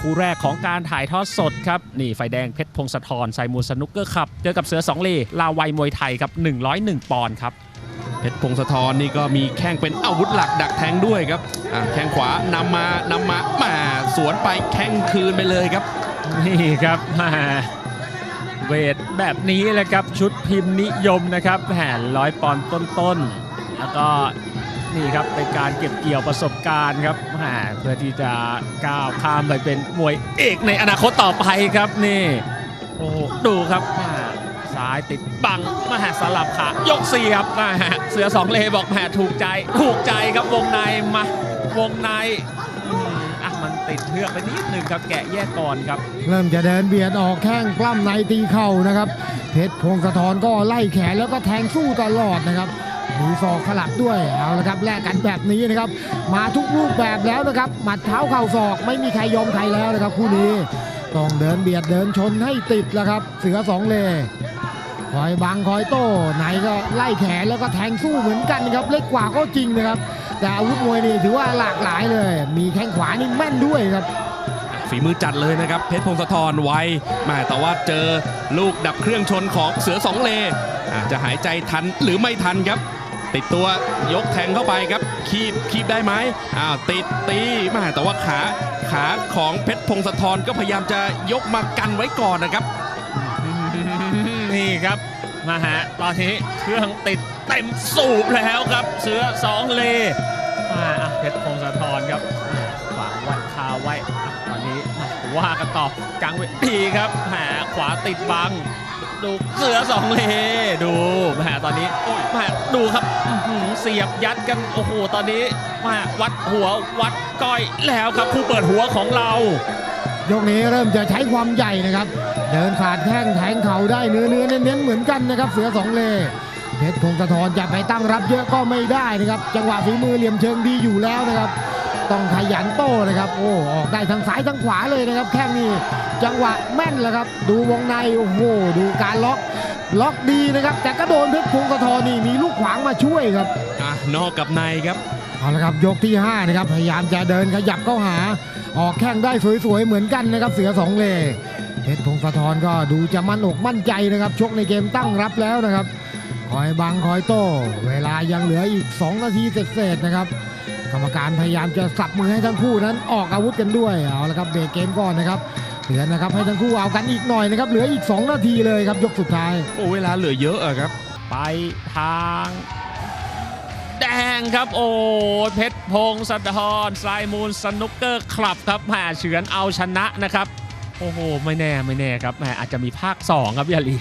คู่แรกของการถ่ายทอดสดครับ นี่ไฟแดงเพชรพงศธรไซมูลสนุกเกอร์ขับ เจอกับเสือสองเลลาวัยมวยไทยครับ 101 ปอนด์ครับ เพชรพงศธรนี่ก็มีแข้งเป็นอาวุธหลักดักแทงด้วยครับอะแข้งขวานำมานำมามาสวนไปแข้งคืนไปเลยครับ นี่ครับแหมเวทแบบนี้แหละครับชุดพิมพ์นิยมนะครับแผ่นร้อยปอนด์ต้นๆแล้วก็ นี่ครับเป็นการเก็บเกี่ยวประสบการณ์ครับแหมเพื่อที่จะก้าวข้ามไปเป็นมวยเอกในอนาคตต่อไปครับนี่โอ้โหดูครับแหมซ้ายติดบังมาหาสลับขายกเสียบนะฮะเสือสองเลบอกแหมถูกใจ ถูกใจครับวงในมาวงในอืมอะมันติดเพือกไปนิดนึงครับแกะแยกก่อนครับ เริ่มจะเดินเบียดออกแข้งปล้ำในตีเข่านะครับเพชรพงศธรก็ไล่แขนแล้วก็แทงสู้ตลอดนะครับ มีศอกขลับด้วยเอาละครับแลกกันแบบนี้นะครับ มาทุกรูปแบบแล้วนะครับหมัดเท้าเข่าศอกไม่มีใครยอมใครแล้วนะครับคู่นี้ต้องเดินเบียดเดินชนให้ติดแล้วครับ เสือสองเลคอยบังคอยโต้ไหนก็ไล่แขนแล้วก็แทงสู้เหมือนกันครับ เล็กกว่าก็จริงนะครับ แต่อาวุธมวยนี่ถือว่าหลากหลายเลย มีแข้งขวานี่แม่นด้วยครับฝีมือจัดเลยนะครับ เพชรพงศธรไวมาแต่ว่าเจอลูกดับเครื่องชนของเสือสองเลอาจจะหายใจทันหรือไม่ทันครับ ติดตัวยกแทงเข้าไปครับ คีบคีบได้ไหมอ้าวติดตีแมาแต่ว่าขาขาของเพชรพงศธรก็พยายามจะยกมากันไว้ก่อนนะครับ นี่ครับมาฮะตอนนี้เครื่องติดเต็มสูบแล้วครับ เสือสองเลมาอะเพชรพงศธรครับอะขวางไวันคาไว้อะตอนนี้มาว่ากันต่อกลางเวทีครับแหมขวาติดบัง ดูเสือสองเลดูแหมตอนนี้แหมดูครับหือเสียบยัดกันโอ้โหตอนนี้แหมวัดหัววัดก้อยแล้วครับผู้เปิดหัวของเรา ยกนี้เริ่มจะใช้ความใหญ่นะครับ เดินขาดแข้งแทงเข่าได้เนื้อเนื้อเน้นๆเหมือนกันนะครับ เสือสองเลเพชรพงศธรจะไปตั้งรับเยอะก็ไม่ได้นะครับ จังหวะฝีมือเหลี่ยมเชิงดีอยู่แล้วนะครับ ต้องขยันโต้นะครับโอ้ออกได้ทั้งซ้ายทั้งขวาเลยนะครับ แข้งนี่จังหวะแม่นแหละครับ ดูวงในโอ้โหดูการล็อกล็อกดีนะครับ แต่ก็โดนเพชรพงศธรนี่มีลูกขวางมาช่วยครับอะนอกกับในครับเอาละครับยกที่ 5 นะครับ พยายามจะเดินขยับเข้าหา ออกแข้งได้สวยๆเหมือนกันนะครับ เสือสองเลเพชรพงศธรก็ดูจะมั่นอกมั่นใจนะครับ ชกในเกมตั้งรับแล้วนะครับ คอยบังคอยโต้ เวลายังเหลืออีก 2 นาทีเศษๆนะครับ กรรมการพยายามจะสับมือให้ทั้งคู่นั้นออกอาวุธกันด้วยเอาละครับเบรกเกมก่อนนะครับเตือนนะครับให้ทั้งคู่เอากันอีกหน่อยนะครับเหลืออีก 2 นาทีเลยครับยกสุดท้ายโอ้เวลาเหลือเยอะอะครับ ไปทาง แดงครับโอ้เพชรพงศธรไซมูลสนุกเกอร์คลับครับแหมเฉือนเอาชนะนะครับ โอ้โห ไม่แน่ไม่แน่ครับแหมอาจจะมีภาค 2 ครับพี่อาลี